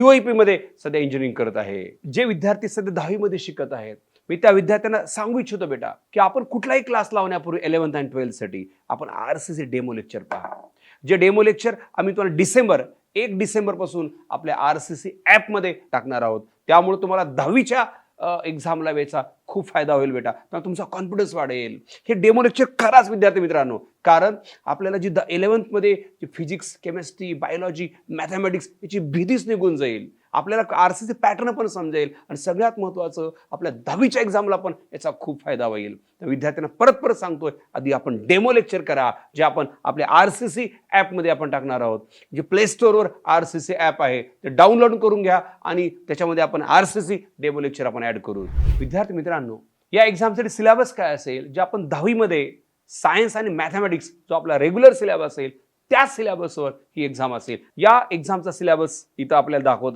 युआयपी मध्ये सध्या इंजिनिअरिंग करत आहे. जे विद्यार्थी सध्या दहावीमध्ये शिकत आहेत. मी त्या विद्यार्थ्यांना सांगू इच्छितो बेटा की आपण कुठलाही क्लास लावण्यापूर्वी इलेव्हन्थ अँड ट्वेल्थसाठी आपण R C C demo lecture पहा. जे डेमो लेक्चर आम्ही तुम्हाला डिसेंबर एक डिसेंबरपासून आपल्या आर सी सी ॲपमध्ये टाकणार आहोत. त्यामुळे तुम्हाला दहावीच्या एक्झामला वेचा. खूप फायदा होईल बेटा. तर तुमचा कॉन्फिडन्स वाढेल. हे डेमो लेक्चर खराच विद्यार्थी मित्रांनो. कारण आपल्याला जी द इलेवन्थमध्ये जी फिजिक्स केमिस्ट्री बायोलॉजी मॅथमॅटिक्स याची भीतीच निघून जाईल. आपल्याला आर सी सी पॅटर्न पण समजेल आणि सगळ्यात महत्त्वाचं आपल्या दहावीच्या एक्झामला पण याचा खूप फायदा होईल. तर विद्यार्थ्यांना परत परत सांगतोय आधी आपण डेमो लेक्चर करा जे आपण आपल्या आर सी सी ॲपमध्ये आपण टाकणार आहोत. जे प्ले स्टोअरवर आर सी सी ॲप आहे ते डाउनलोड करून घ्या आणि त्याच्यामध्ये आपण R C C demo lecture आपण ॲड करू. विद्यार्थी मित्रांनो या एक्झामसाठी सिलेबस काय असेल? जे आपण दहावीमध्ये सायन्स आणि मॅथमॅटिक्स जो आपला रेग्युलर सिलेबस असेल त्या सिलेबसवर ही एक्झाम असेल. या एक्झामचा सिलेबस इथं आपल्याला दाखवत